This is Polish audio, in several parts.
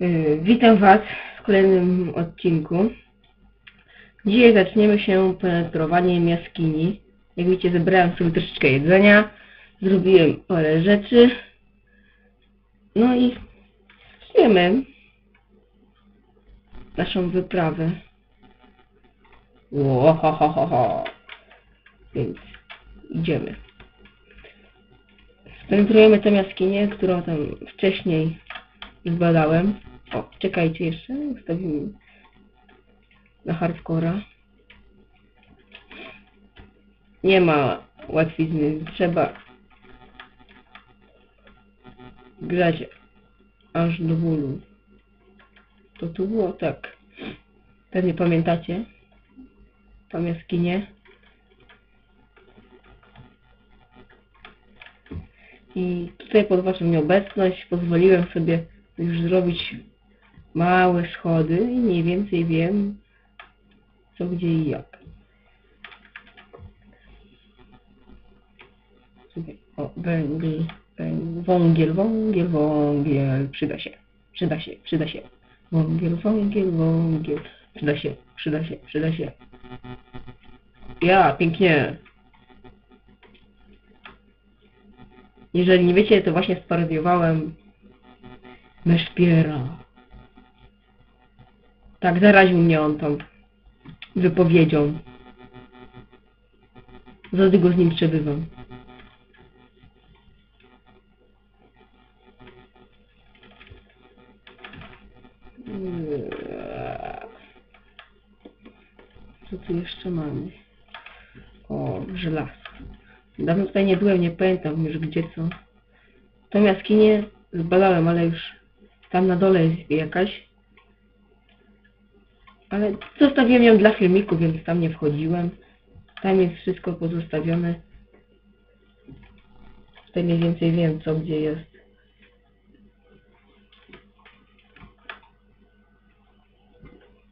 Yy, Witam Was w kolejnym odcinku. Dzisiaj zaczniemy się penetrowaniem jaskini. Jak widzicie, zebrałem sobie troszeczkę jedzenia, zrobiłem parę rzeczy. No i zaczniemy naszą wyprawę. Łohohoho. Więc idziemy. Spenetrujemy tę jaskinię, którą tam wcześniej zbadałem. O, czekajcie jeszcze, ustawimy na hardcora. Nie ma łatwizny, trzeba grać aż do bólu. To tu było tak. Pewnie pamiętacie tą jaskinię. I tutaj pod waszą nieobecność pozwoliłem sobie już zrobić małe schody i mniej więcej wiem co, gdzie i jak. O, węgiel, węgiel, wągiel, wągiel, wągiel, przyda się, przyda się, przyda się. Wągiel, wągiel, wągiel, przyda się, przyda się, przyda się. Ja, pięknie. Jeżeli nie wiecie, to właśnie sparodiowałem Meszpiera. Tak, zaraził mnie on tą wypowiedzią. Za długo z nim przebywam. Co tu jeszcze mamy? O, żelaz. Dawno tutaj nie byłem, nie pamiętam już gdzie co. Tą jaskinię zbadałem, ale już tam na dole jest jakaś. Ale zostawiłem ją dla filmiku, więc tam nie wchodziłem. Tam jest wszystko pozostawione. Tutaj mniej więcej wiem co gdzie jest.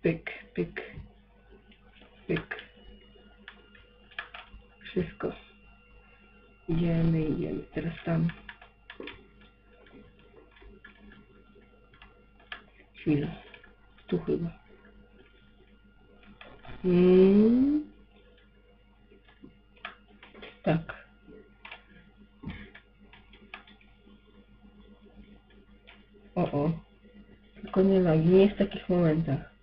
Pyk, pyk, pyk. Wszystko. Idziemy, idziemy. Teraz tam. Chwila. Tu chyba. Mm. O, o. Tylko nie lagi, nie w takich momentach.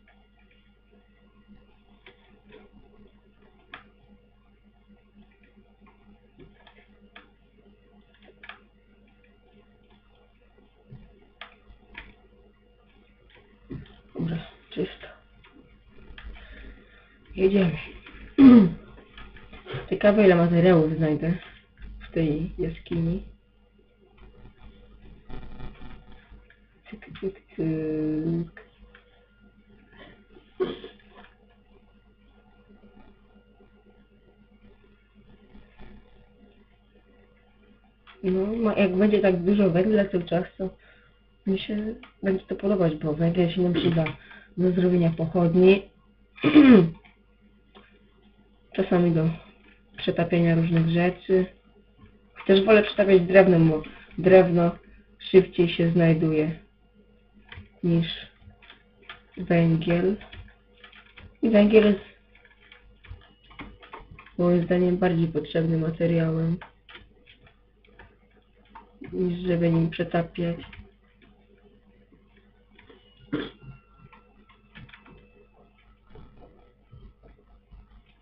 Jedziemy. Ciekawe ile materiałów znajdę w tej jaskini. Cyk, cyk, cyk. No, ma- jak będzie tak dużo węgla cały czas, to mi się będzie to podobać, bo węgiel się nam przyda do zrobienia pochodni. Czasami do przetapiania różnych rzeczy. Też wolę przetapiać drewnem, bo drewno szybciej się znajduje niż węgiel. I węgiel jest moim zdaniem bardziej potrzebnym materiałem niż żeby nim przetapiać.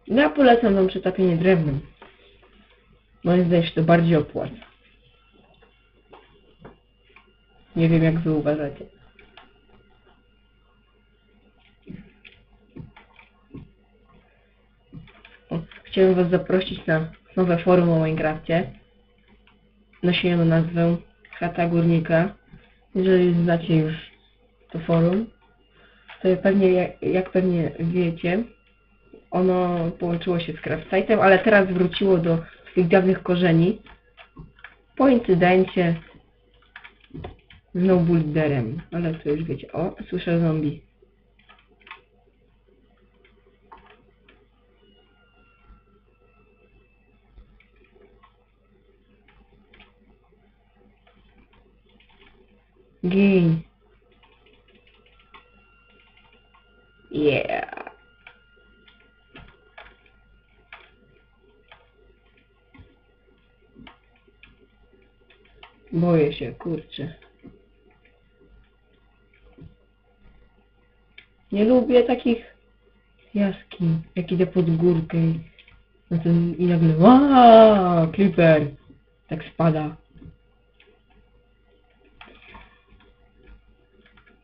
Ja polecam wam przetapienie drewnem. Moim zdaniem się to bardziej opłaca. Nie wiem jak wy uważacie. O, Chciałem was zaprosić na nowe forum o Minecrafcie. Nosi ono nazwę Chata Górnika. Jeżeli znacie już to forum, to pewnie, jak, jak pewnie wiecie, ono połączyło się z Craftsite'em, ale teraz wróciło do swych dawnych korzeni po incydencie z Nobuilderem, ale to już wiecie. O, słyszę zombie. Gin. Boję się, kurczę. Nie lubię takich jaskiń, jak idę pod górkę i, no ten, i nagle Aaaa, Creeper! Tak spada.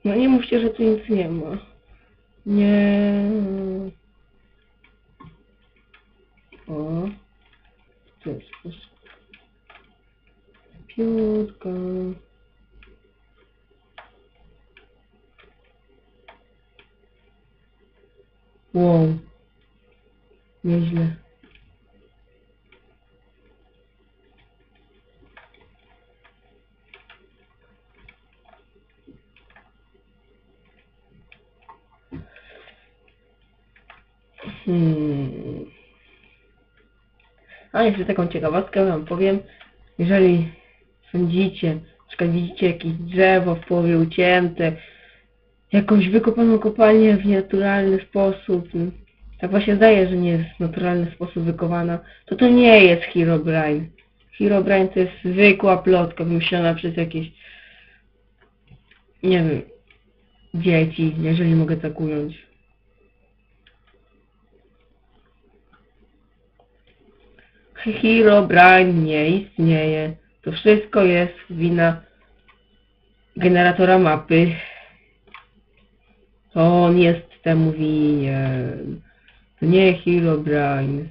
No nie mówcie, że tu nic nie ma. Nie. O. W ten sposób. Piórka. Wow. Nieźle. Hmm. A jeszcze taką ciekawostkę wam powiem. Jeżeli sądzicie, na widzicie jakieś drzewo w połowie ucięte, jakąś wykopaną kopalnię w nienaturalny sposób, tak właśnie zdaje, że nie jest w naturalny sposób wykopana, to to nie jest Herobrine. Herobrine to jest zwykła plotka wymyślona przez jakieś, nie wiem, dzieci, jeżeli mogę tak ująć. Herobrine nie istnieje. To wszystko jest wina generatora mapy. To on jest temu winien. To nie Herobrine.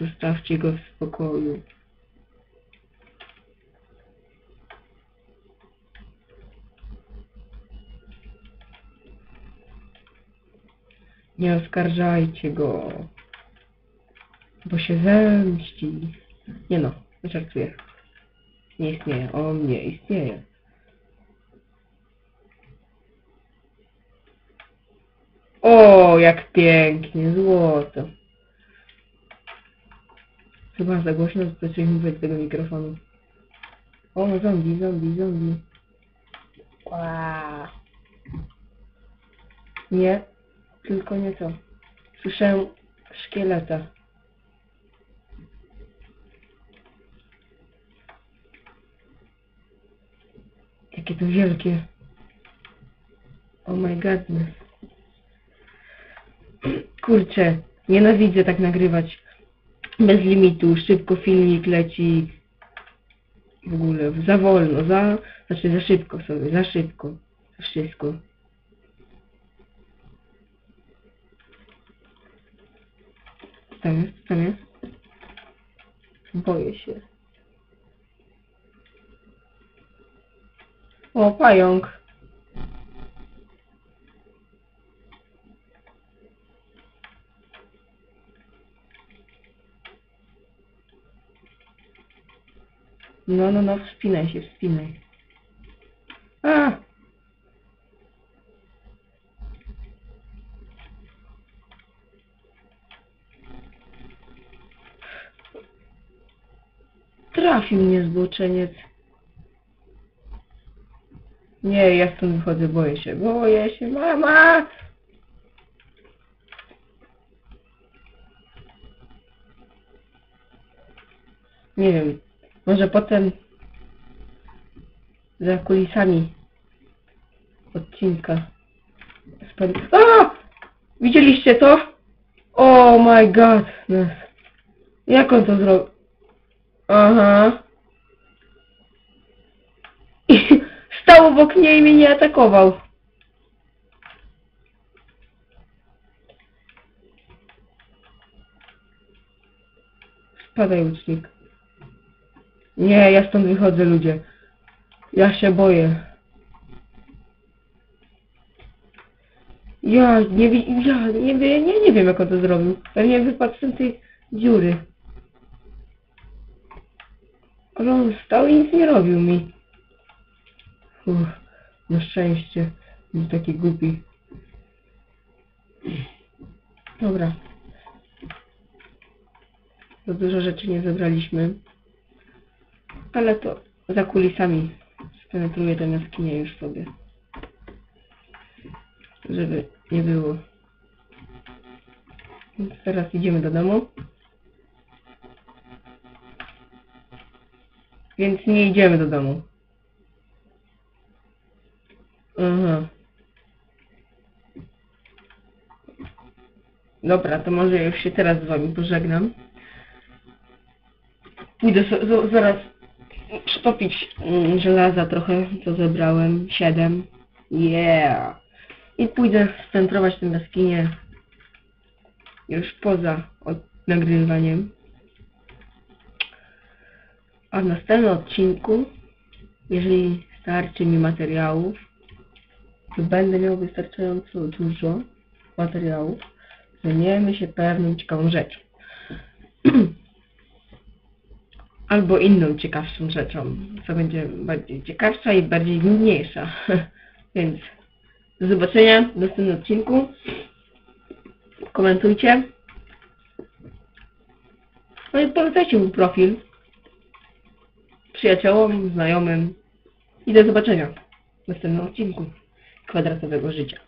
Zostawcie go w spokoju. Nie oskarżajcie go. Bo się zemści. Nie no, żartuję. Nie istnieje. On nie istnieje. O, jak pięknie, złoto. Chyba za głośno coś mówię do tego mikrofonu. O, zombie, zombie, zombie. Ła. Nie, tylko nie to. Słyszę szkieleta. Jakie to wielkie. Oh my godness. Kurczę, nienawidzę tak nagrywać bez limitu, szybko filmik leci w ogóle, za wolno, za, znaczy za szybko sobie, za szybko, wszystko. Tam jest, tam jest? Boję się. O, pająk. No, no, no, wspinaj się, wspinaj. A! Trafił mnie zboczeniec. Nie, ja stąd wychodzę, boję się, boję się, mama! Nie wiem, może potem za kulisami odcinka spęd... A! Widzieliście to? Oh my god! Jak on to zrobił? Aha. I stał obok mnie i mnie nie atakował. Spadaj łucznik. Nie, ja stąd wychodzę, ludzie. Ja się boję. Ja nie wiem, ja nie wiem, nie, nie wiem jak on to zrobił. Pewnie wypadł z tej dziury. Ale on stał i nic nie robił mi. Uff, na szczęście. Nie taki głupi. Dobra. Za dużo rzeczy nie zebraliśmy. Ale to za kulisami spenetruję tę jaskinię już sobie. Żeby nie było. Więc teraz idziemy do domu. Więc nie idziemy do domu. Aha. Dobra, to może już się teraz z wami pożegnam. Pójdę so, zaraz przytopić mm, żelaza trochę, co zebrałem. Siedem. Yeah! I pójdę scentrować tę jaskinię już poza nagrywaniem. A w następnym odcinku, jeżeli starczy mi materiałów, będę miał wystarczająco dużo materiałów, zajmiemy się pewną ciekawą rzeczą. Albo inną ciekawszą rzeczą, co będzie bardziej ciekawsza i bardziej nudniejsza. Więc do zobaczenia w następnym odcinku. Komentujcie. No i polecajcie mój profil przyjaciołom, znajomym i do zobaczenia w następnym odcinku kwadratowego życia.